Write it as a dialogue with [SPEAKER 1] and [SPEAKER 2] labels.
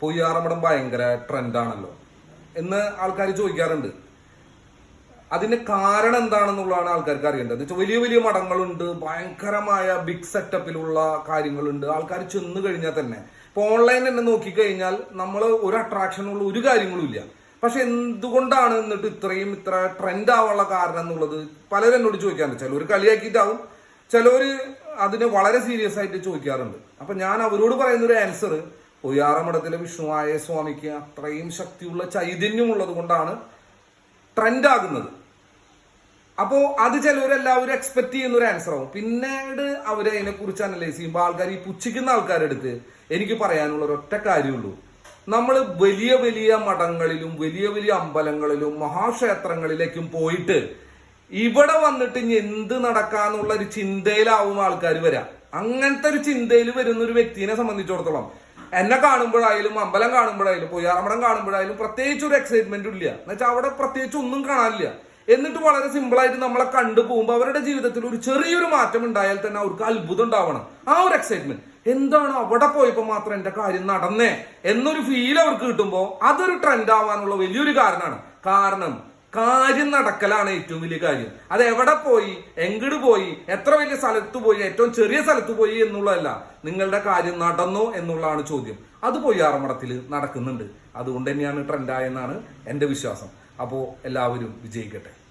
[SPEAKER 1] പൊയ്യാറമടം ഭയങ്കര ട്രെൻഡാണല്ലോ. എന്ന് ആൾക്കാർ ചോദിക്കാറുണ്ട്. അതിന് കാരണം എന്താണെന്നുള്ളതാണ് ആൾക്കാർക്ക് അറിയേണ്ടത്. വെച്ചാൽ വലിയ വലിയ മഠങ്ങളുണ്ട് ഭയങ്കരമായ ബിഗ് സെറ്റപ്പിലുള്ള കാര്യങ്ങളുണ്ട്. ആൾക്കാർ ചെന്ന് കഴിഞ്ഞാൽ തന്നെ. ഇപ്പൊ ഓൺലൈൻ തന്നെ നോക്കിക്കഴിഞ്ഞാൽ നമ്മൾ ഒരു അട്രാക്ഷനുള്ള ഒരു കാര്യങ്ങളും ഇല്ല. പക്ഷെ എന്തുകൊണ്ടാണ് എന്നിട്ട് ഇത്രയും ഇത്ര ട്രെൻഡ് ആവാനുള്ള കാരണം എന്നുള്ളത് പലരും എന്നോട് ചോദിക്കാറുണ്ട്. ചിലർ കളിയാക്കിയിട്ടാവും ചിലവർ അതിനെ വളരെ സീരിയസ് ആയിട്ട് ചോദിക്കാറുണ്ട്. അപ്പൊ ഞാൻ അവരോട് പറയുന്ന ഒരു ആൻസർ ഒയ്യാറമഠത്തിലെ വിഷ്ണുവായ സ്വാമിക്ക് അത്രയും ശക്തിയുള്ള ചൈതന്യം ഉള്ളത് കൊണ്ടാണ് ട്രെൻഡ് ആകുന്നത് അപ്പോ അത് ചിലവരെല്ലാവരും എക്സ്പെക്ട് ചെയ്യുന്ന ഒരു ആൻസർ ആവും. പിന്നീട് അവർ അതിനെ കുറിച്ച് അനലൈസ് ചെയ്യുമ്പോൾ ആൾക്കാർ ഈ പുച്ഛിക്കുന്ന ആൾക്കാരെടുത്ത് എനിക്ക് പറയാനുള്ള ഒരൊറ്റ കാര്യമുള്ളൂ. നമ്മൾ വലിയ വലിയ മഠങ്ങളിലും വലിയ വലിയ അമ്പലങ്ങളിലും മഹാക്ഷേത്രങ്ങളിലേക്കും പോയിട്ട് ഇവിടെ വന്നിട്ട് ഇനി എന്ത് നടക്കാന്നുള്ള ഒരു ചിന്തയിലാവും ആൾക്കാർ വരാം. അങ്ങനത്തെ ഒരു ചിന്തയിൽ വരുന്ന ഒരു വ്യക്തിനെ സംബന്ധിച്ചിടത്തോളം എന്നെ കാണുമ്പോഴായാലും അമ്പലം കാണുമ്പോഴായാലും പൊയ്യാറമ്പടം കാണുമ്പോഴായാലും പ്രത്യേകിച്ച് ഒരു എക്സൈറ്റ്മെന്റ് ഇല്ല. എന്നുവെച്ചാൽ അവിടെ പ്രത്യേകിച്ച് ഒന്നും കാണാനില്ല. എന്നിട്ട് വളരെ സിമ്പിളായിട്ട് നമ്മളെ കണ്ടു പോകുമ്പോൾ അവരുടെ ജീവിതത്തിൽ ഒരു ചെറിയൊരു മാറ്റം ഉണ്ടായാൽ തന്നെ അവർക്ക് അത്ഭുതം ഉണ്ടാവണം. ആ ഒരു എക്സൈറ്റ്മെന്റ് എന്താണ് അവിടെ പോയപ്പോൾ മാത്രം എന്റെ കാര്യം നടന്നേ? എന്നൊരു ഫീൽ അവർക്ക് കിട്ടുമ്പോൾ അതൊരു ട്രെൻഡ് ആവാനുള്ള വലിയൊരു കാരണമാണ്. കാരണം കാര്യം നടക്കലാണ് ഏറ്റവും വലിയ കാര്യം. അത് എവിടെ പോയി? എങ്ങോട്ട് പോയി? എത്ര വലിയ സ്ഥലത്ത് പോയി? ഏറ്റവും ചെറിയ സ്ഥലത്ത് പോയി എന്നുള്ളതല്ല. നിങ്ങളുടെ കാര്യം നടന്നു എന്നുള്ളതാണ് ചോദ്യം. അത് പോയി ആറമടത്തിൽ നടക്കുന്നുണ്ട്. അതുകൊണ്ട് തന്നെയാണ് ട്രെൻഡായെന്നാണ് എന്റെ വിശ്വാസം. അപ്പോൾ എല്ലാവരും വിജയിക്കട്ടെ.